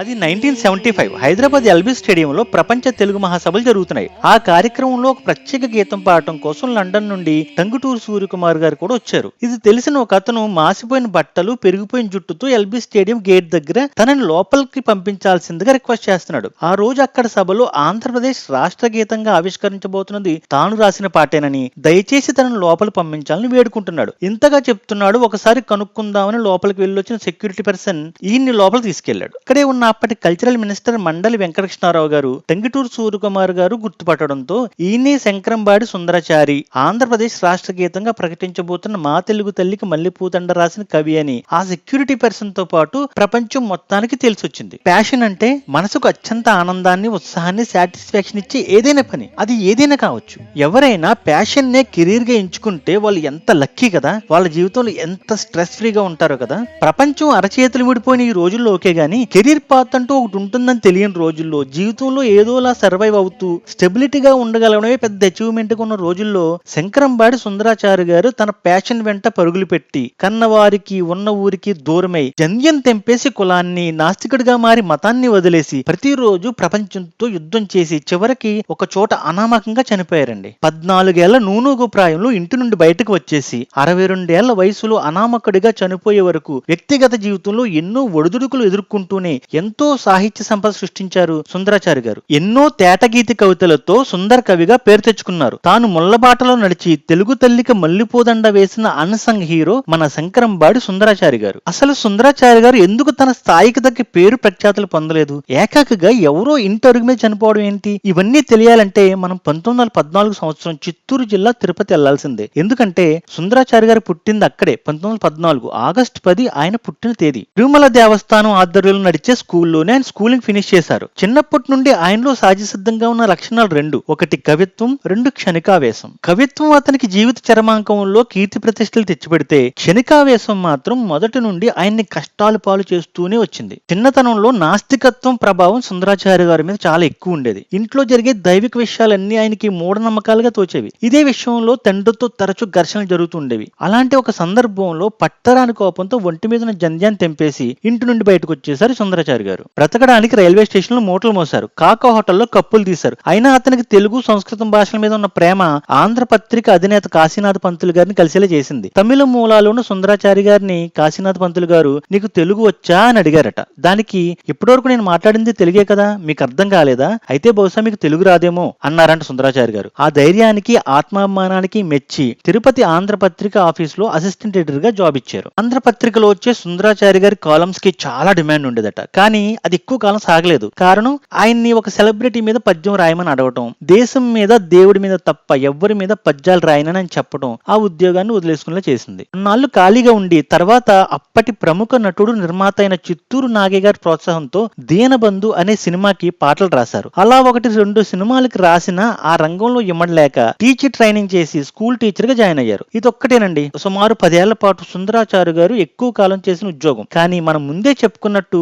అది nineteen seventy five. Hyderabad LB స్టేడియంలో ప్రపంచ తెలుగు మహాసభలు జరుగుతున్నాయి. ఆ కార్యక్రమంలో ఒక ప్రత్యేక గీతం పాడటం కోసం లండన్ నుండి టంగుటూరు సూర్యకుమార్ గారు కూడా వచ్చారు. ఇది తెలిసిన ఒక అతను మాసిపోయిన బట్టలు పెరిగిపోయిన జుట్టుతో ఎల్బీ స్టేడియం గేట్ దగ్గర తనని లోపలికి పంపించాల్సిందిగా రిక్వెస్ట్ చేస్తున్నాడు. ఆ రోజు అక్కడ సభలో ఆంధ్రప్రదేశ్ రాష్ట్ర గీతంగా ఆవిష్కరించబోతున్నది తాను రాసిన పాటేనని దయచేసి తనను లోపలికి పంపించాలని వేడుకుంటున్నాడు. ఇంతగా చెప్తున్నాడు ఒకసారి కనుక్కుందామని లోపలికి వెళ్ళొచ్చిన సెక్యూరిటీ పర్సన్ ఈయన్ని లోపలికి తీసుకెళ్ళాడు ఇక్కడే ఉన్న అప్పటి కల్చరల్ మినిస్టర్ మండలి వెంకటకృష్ణారావు గారు టంగిటూరు సూర్యకుమార్ గారు గుర్తుపట్టడంతో ఈయనే శంకరంబాడి సుందరచారి. ఆంధ్రప్రదేశ్ రాష్ట్ర గీతంగా ప్రకటించబోతున్న మా తెలుగు తల్లికి మల్లెపూతండ రాసిన కవి అని ఆ సెక్యూరిటీ పర్సన్తో పాటు ప్రపంచం మొత్తానికి తెలిసొచ్చింది. ప్యాషన్ అంటే మనసుకు అత్యంత ఆనందాన్ని ఉత్సాహాన్ని సాటిస్ఫాక్షన్ ఇచ్చే ఏదైనా పని. అది ఏదైనా కావచ్చు. ఎవరైనా ప్యాషన్ నే కెరీర్గా ఎంచుకుంటే వాళ్ళు ఎంత లక్కీ కదా? వాళ్ళ జీవితంలో ఎంత స్ట్రెస్ ఫ్రీగా ఉంటారో కదా? ప్రపంచం అరచేతులు విడిపోయిన ఈ రోజుల్లో ఓకే గానీ కెరీర్ పాత్ అంటూ ఒకటి ఉంటుందని తెలియని రోజుల్లో జీవితంలో ఏదోలా సర్వైవ్ అవుతూ స్టెబిలిటీగా ఉండగలగడమే పెద్ద అచీవ్మెంట్ ఉన్న రోజుల్లో శంకరంబాడి సుందరాచారి గారు తన ప్యాషన్ వెంట పరుగులు పెట్టి కన్నవారికి ఉన్న ఊరికి దూరమై జంధ్యం తెంపేసి కులాన్ని నాస్తికుడిగా మారి మతాన్ని వదిలేసి ప్రతిరోజు ప్రపంచంతో యుద్ధం చేసి చివరికి ఒక చోట అనామకంగా చనిపోయారండి. పద్నాలుగేళ్ళ నూనూగు ప్రాయంలో ఇంటి నుండి బయటకు వచ్చేసి అరవై రెండేళ్ళ వయసులో అనామకుడిగా చనిపోయే వరకు వ్యక్తిగత జీవితంలో ఎన్నో ఒడిదుడుకులు ఎదుర్కొంటూనే ఎంతో సాహిత్య సంపద సృష్టించారు సుందరాచారి గారు. ఎన్నో తేటగీతి కవితలతో సుందర కవిగా పేరు తెచ్చుకున్నారు. తాను ముళ్ళబాటలో నడిచి తెలుగు తల్లికి మల్లిపోదండ వేసిన అన్సంగ్ హీరో మన శంకరంబాడి సుందరాచారి గారు. అసలు సుందరాచారి గారు ఎందుకు తన స్థాయికి తగ్గ పేరు ప్రఖ్యాతులు పొందలేదు? ఏకాకిగా ఎవరో ఇంటి మీద చనిపోవడం ఏంటి? ఇవన్నీ తెలియాలంటే మనం పంతొమ్మిది వందల పద్నాలుగు సంవత్సరం చిత్తూరు జిల్లా తిరుపతి వెళ్ళాల్సిందే. ఎందుకంటే సుందరాచారి గారు పుట్టింది అక్కడే పంతొమ్మిది వందల పద్నాలుగు. ఆగస్టు పది ఆయన పుట్టిన తేదీ. తిరుమల దేవస్థానం ఆధ్వర్యంలో నడిచే స్కూల్లోనే ఆయన స్కూలింగ్ ఫినిష్ చేశారు. చిన్నప్పటి నుండి ఆయనలో సహజసిద్ధంగా ఉన్న లక్షణాలు రెండు. ఒకటి కవిత్వం రెండు క్షణికావేశం. కవిత్వం అతనికి జీవిత చరమాంకంలో కీర్తి ప్రతిష్టలు తెచ్చిపెడితే క్షణికావేశం మాత్రం మొదటి నుండి ఆయన్ని కష్టాలు పాలు చేస్తూనే వచ్చింది. చిన్నతనంలో నాస్తికత్వం ప్రభావం సుందరాచార్య గారి మీద చాలా ఎక్కువ ఉండేది. ఇంట్లో జరిగే దైవిక విషయాలన్నీ ఆయనకి మూఢనమ్మకాలుగా తోచేవి. ఇదే విషయంలో తండ్రితో తరచూ ఘర్షణలు జరుగుతుండేవి అలాంటి ఒక సందర్భంలో పట్టరాని కోపంతో ఒంటి మీద జంధ్యాన్ని తెంపేసి ఇంటి నుండి బయటకు వచ్చేసారు సుందరాచారి గారు. బ్రతకడానికి రైల్వే స్టేషన్లో మూటలు మోశారు. కాకా హోటల్లో కప్పులు తీశారు. అయినా అతనికి తెలుగు సంస్కృతం భాషల మీద ఉన్న ప్రేమ ఆంధ్రపత్రిక అధినేత కాశీనాథ్ పంతులు గారిని కలిసేలా చేసింది. తమిళ మూలాలు ఉన్న సుందరాచారి గారిని కాశీనాథ్ పంతులు గారు నీకు తెలుగు వచ్చా? అని అడిగారట. దానికి ఇప్పటివరకు నేను మాట్లాడింది తెలుగే కదా మీకు అర్థం కాలేదా? అయితే బహుశా మీకు తెలుగు రాదేమో అన్నారంట సుందరాచారి గారు. ఆ ధైర్యానికి ఆత్మాభిమానానికి మెచ్చి తిరుపతి ఆంధ్రపత్రిక ఆఫీస్లో అసిస్టెంట్ ఎడిటర్గా జాబ్ ఇచ్చారు. ఆంధ్రపత్రికలో వచ్చే సుందరాచారి గారి కాలమ్స్కి చాలా డిమాండ్ ఉండేదట. కానీ అది ఎక్కువ కాలం సాగలేదు. కారణం ఆయన్ని ఒక సెలబ్రిటీ మీద పద్యం రాయమని అడగటం. దేశం మీద దేవుడి మీద తప్ప ఎవ్వరి మీద పద్యాలు రాయనని అని చెప్పడం ఆ ఉద్యోగాన్ని వదిలేసుకునేలా చేసింది. నాళ్ళు ఖాళీగా ఉండి తర్వాత అప్పటి ప్రముఖ నటుడు నిర్మాత అయిన చిత్తూరు నాగే గారి ప్రోత్సాహంతో దీనబంధు అనే సినిమాకి పాటలు రాశారు. అలా ఒకటి రెండు సినిమాలకి రాసిన ఆ రంగంలో ఇమ్మడలేక టీచర్ ట్రైనింగ్ చేసి స్కూల్ టీచర్గా జాయిన్ అయ్యారు. ఇది ఒక్కటేనండి సుమారు పదేళ్ళ పాటు సుందరాచారు గారు ఎక్కువ కాలం చేసిన ఉద్యోగం. కానీ మనం ముందే చెప్పుకున్నట్టు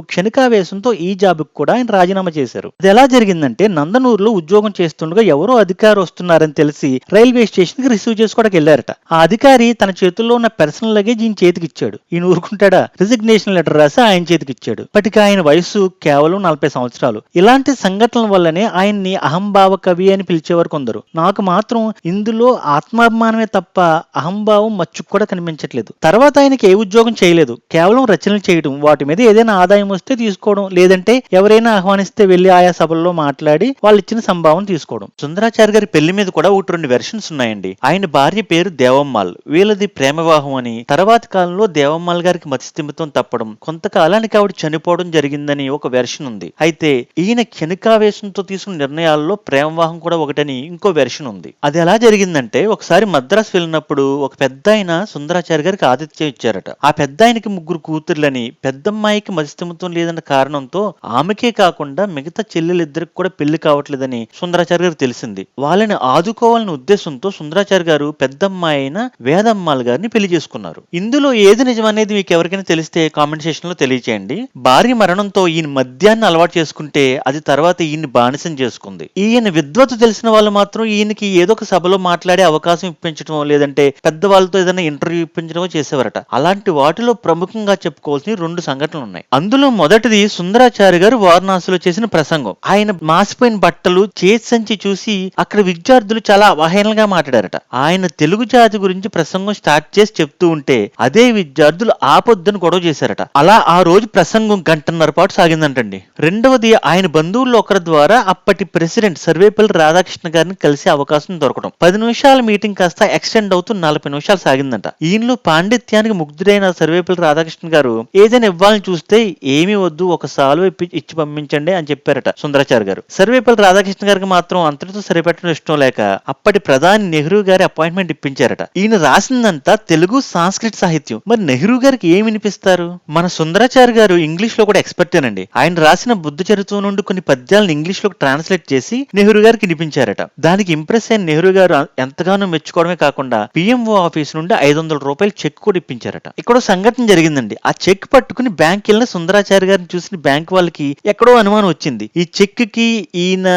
క్షణికావేశంతో ఈ జాబ్ కూడా ఆయన రాజీనామా చేశారు. అది ఎలా జరిగిందంటే నందనూరులో ఉద్యోగం చేస్తుండగా ఎవరో అధికారి వస్తున్నారని తెలిసి రైల్వే స్టేషన్కి రిసీవ్ చేసుకోవడానికి వెళ్ళారట ఆ అధికారి తన చేతుల్లో ఉన్న పర్సనల్ లగేజ్ ఈయన చేతికిచ్చాడు ఈయన ఊరుకుంటాడా? రిజిగ్నేషన్ లెటర్ రాసి ఆయన చేతికిచ్చాడు ఇప్పటికి ఆయన వయసు కేవలం నలభై సంవత్సరాలు. ఇలాంటి సంఘటనల వల్లనే ఆయన్ని అహంభావ కవి అని పిలిచేవారు కొందరు. నాకు మాత్రం ఇందులో ఆత్మాభిమానమే తప్ప అహంభావం మచ్చుకు కూడా కనిపించట్లేదు. తర్వాత ఆయనకి ఏ ఉద్యోగం చేయలేదు. కేవలం రచనలు చేయడం వాటి మీద ఏదైనా ఆదాయం వస్తే తీసుకోవడం లేదంటే ఎవరైనా ఆహ్వానిస్తే వెళ్ళి ఆయా సభల్లో మాట్లాడి వాళ్ళు ఇచ్చిన సంభావన తీసుకోవడం. సుందరాచారి గారి పెళ్ళి మీద కూడా ఒకటి రెండు వెర్షన్స్ ఉన్నాయండి. ఆయన భార్య పేరు దేవమ్మాల్ వీళ్ళది ప్రేమ వివాహం అని. తర్వాత కాలంలో దేవమ్మాల్ గారికి మతిస్థిమితం తప్పడం కొంతకాలానికి ఆవిడ చనిపోవడం జరిగిందని ఒక వెర్షన్ ఉంది. అయితే ఈయన క్షణికావేశంతో తీసుకున్న నిర్ణయాల్లో ప్రేమ వివాహం కూడా ఒకటని ఇంకో వెర్షన్ ఉంది. అది ఎలా జరిగిందంటే ఒకసారి మద్రాసు వెళ్ళినప్పుడు ఒక పెద్ద ఆయన సుందరాచారి గారికి ఆతిథ్యం ఇచ్చారట. ఆ పెద్ద ఆయనకి ముగ్గురు కూతుర్లని పెద్దమ్మాయికి మతిస్థిమితం లేదన్న కారణంతో ఆమెకే కాకుండా మిగతా చెల్లెలిద్దరికి కూడా పెళ్ళి కావట్లేదని సుందరాచారి గారు తెలిసింది. వాళ్ళని ఆదుకోవాలనే ఉద్దేశంతో సుందరాచారి గారు పెద్దమ్మాయి అయిన వేదమ్మాల్ గారిని పెళ్ళి చేసుకున్నారు. ఇందులో ఏది నిజం అనేది మీకు ఎవరికైనా తెలిస్తే కామెంట్ సెక్షన్లో తెలియచేయండి. భార్య మరణంతో ఈయన మద్యాన్ని అలవాటు చేసుకుంటే అది తర్వాత ఈయన్ని బానిసం చేసుకుంది. ఈయన విద్వత్ తెలిసిన వాళ్ళు మాత్రం ఈయనకి ఏదో ఒక సభలో మాట్లాడే అవకాశం ఇప్పించడం లేదంటే పెద్దవాళ్ళతో ఏదైనా ఇంటర్వ్యూ ఇప్పించడమో చేసేవారట. అలాంటి వాటిలో ప్రముఖంగా చెప్పుకోవాల్సిన రెండు సంఘటనలు ఉన్నాయి. అందులో మొదటిది సుందరాచార్య గారు వారణాసిలో చేసిన ప్రసంగం. ఆయన మాసిపోయిన బట్టలు చేతి సంచి చూసి అక్కడ విద్యార్థులు చాలా అవహేళనగా మాట్లాడారట. ఆయన తెలుగు జాతి గురించి ప్రసంగం స్టార్ట్ చేసి చెప్తూ ఉంటే అదే విద్యార్థులు ఆపొద్దని గొడవ చేశారట. అలా ఆ రోజు ప్రసంగం గంటన్నర పాటు సాగిందంటండి. రెండవది ఆయన బంధువుల్లో ఒకరి ద్వారా అప్పటి ప్రెసిడెంట్ సర్వేపల్లి రాధాకృష్ణ గారిని కలిసే అవకాశం దొరకడం. పది నిమిషాల మీటింగ్ కాస్త ఎక్స్టెండ్ అవుతూ నలభై నిమిషాలు సాగిందంట. ఈయనలో పాండిత్యానికి ముగ్ధుడైన సర్వేపల్లి రాధాకృష్ణ గారు ఏదైనా ఇవ్వాలని చూస్తే ఏమీ వద్దు ఒక సాల్వ్ ఇచ్చి పంపించండి అని చెప్పారట సుందరాచార్య గారు. సర్వేపల్లి రాధాకృష్ణ గారికి మాత్రం అంతటితో సరిపెట్టడం ఇష్టం లేక అప్పటి ప్రధాని నెహ్రూ గారి అపాయింట్మెంట్ ఇప్పించారట. ఈయన రాసిందంతా తెలుగు సాంస్కృతిక సాహిత్యం. మరి నెహ్రూ గారికి ఏమి వినిపిస్తారు? మన సుందరాచార్య గారు ఇంగ్లీష్లో కూడా ఎక్స్పర్టేనండి ఆయన రాసిన బుద్ధ చరిత్ర నుండి కొన్ని పద్యాలను ఇంగ్లీష్లో ట్రాన్స్లేట్ చేసి నెహ్రూ గారికి వినిపించారట. దానికి ఇంప్రెస్ అయిన నెహ్రూ గారు ఎంతగానో మెచ్చుకోవడమే కాకుండా పిఎంఓ ఆఫీస్ నుండి ఐదు వందల రూపాయలు చెక్ కూడా ఇప్పించారట. ఇక్కడ సంఘటన జరిగిందండి. ఆ చెక్ పట్టుకుని బ్యాంక్ వెళ్ళిన సుందరాచార్య గారిని చూసిన బ్యాంక్ వాళ్ళకి ఎక్కడో అనుమానం వచ్చింది. ఈ చెక్కి ఈయన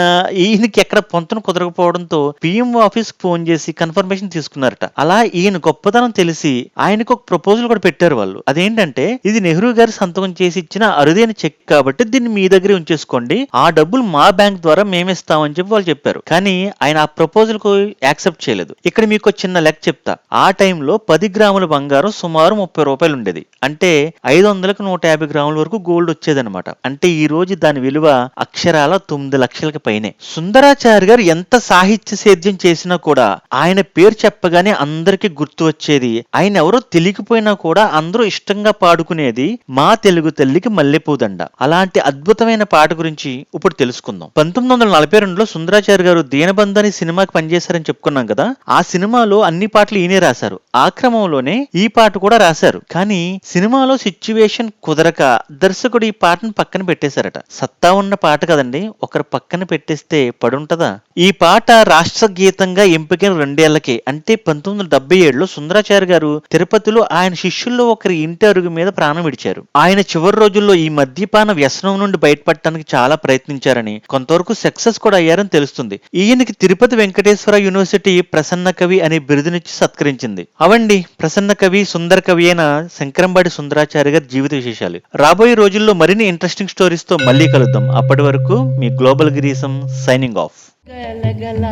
ఈయనకి ఎక్కడ పొంతన కుదరకపోవడంతో పిఎం ఆఫీస్ ఫోన్ చేసి కన్ఫర్మేషన్ తీసుకున్నారట. అలా ఈయన గొప్పతనం తెలిసి ఆయనకు ఒక ప్రపోజల్ కూడా పెట్టారు వాళ్ళు. అదేంటంటే ఇది నెహ్రూ గారి సంతకం చేసి ఇచ్చిన అరుదైన చెక్ కాబట్టి దీన్ని మీ దగ్గరే ఉంచేసుకోండి. ఆ డబ్బులు మా బ్యాంక్ ద్వారా మేమిస్తామని చెప్పి వాళ్ళు చెప్పారు. కానీ ఆయన ఆ ప్రపోజల్కు యాక్సెప్ట్ చేయలేదు. ఇక్కడ మీకు చిన్న లెక్క చెప్తా. ఆ టైంలో పది గ్రాముల బంగారం సుమారు ముప్పై రూపాయలు ఉండేది అంటే ఐదు వందలకు నూట యాభై గ్రాముల వరకు గోల్డ్ వచ్చేదనమాట అంటే ఈ రోజు దాని విలువ అక్షరాల తొమ్మిది లక్షలకు పైనే. సుందరాచార్య గారు ఎంత సాహిత్య సేద్యం చేసినా కూడా ఆయన పేరు చెప్పగానే అందరికీ గుర్తు వచ్చేది. ఆయన ఎవరో తెలియకపోయినా కూడా అందరూ ఇష్టంగా పాడుకునేది మా తెలుగు తల్లికి మల్లెపూదండ అలాంటి అద్భుతమైన పాట గురించి ఇప్పుడు తెలుసుకుందాం. పంతొమ్మిది వందల నలభై రెండులో సుందరాచార్య గారు దీనబంధు అనే సినిమాకి పనిచేశారని చెప్పుకున్నాం కదా ఆ సినిమాలో అన్ని పాటలు ఈయనే రాశారు. ఆ క్రమంలోనే ఈ పాట కూడా రాశారు. కానీ సినిమాలో సిచ్యువేషన్ కుదరక దర్శకుడు ఈ పాటను పక్కన పెట్టేశారట. సత్తా ఉన్న పాట కదండి ఒకరు పక్కన పెట్టేస్తే పడుంటదా? ఈ పాట రాష్ట్ర గీతంగా ఎంపికైన రెండేళ్ళకే. అంటే పంతొమ్మిది వందల డెబ్బై ఏడులో సుందరాచార్య గారు తిరుపతిలో ఆయన శిష్యుల్లో ఒకరి ఇంటి అరుగు మీద ప్రాణం విడిచారు. ఆయన చివరి రోజుల్లో ఈ మద్యపాన వ్యసనం నుండి బయటపడటానికి చాలా ప్రయత్నించారని కొంతవరకు సక్సెస్ కూడా అయ్యారని తెలుస్తుంది. ఈయనకి తిరుపతి వెంకటేశ్వర యూనివర్సిటీ ప్రసన్న కవి అనే బిరుదునిచ్చి సత్కరించింది. అవండి ప్రసన్న కవి సుందర కవి అయిన శంకరంబాడి సుందరాచార్య గారి జీవిత విశేషాలు. రాబోయే రోజుల్లో మరిన్ని ఇంట్రెస్టింగ్ స్టోరీస్తో మళ్ళీ కలుద్దాం. అప్పటి వరకు మీ గ్లోబల్ గిరీసం సైనింగ్ ఆఫ్ గలగల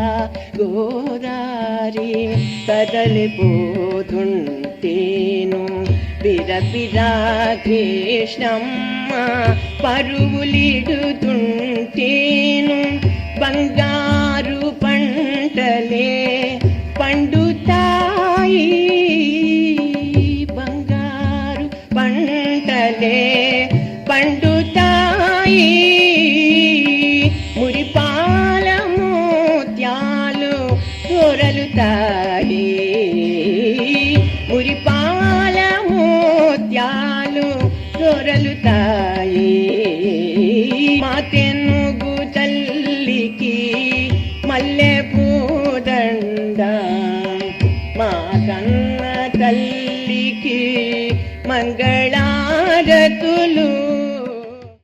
గోదారి కదలిపోతుంటేను బిరబిరా కృష్ణమ్మ పరువులిడుతుంటేను. బంగారు పంటలే పండుతాయి. బంగారు పంటలే పండుతాయి. మురిపాల మోత్యాలు దొరలుతాయి మురిపాల మోత్యాలు దొరలుతాయి మా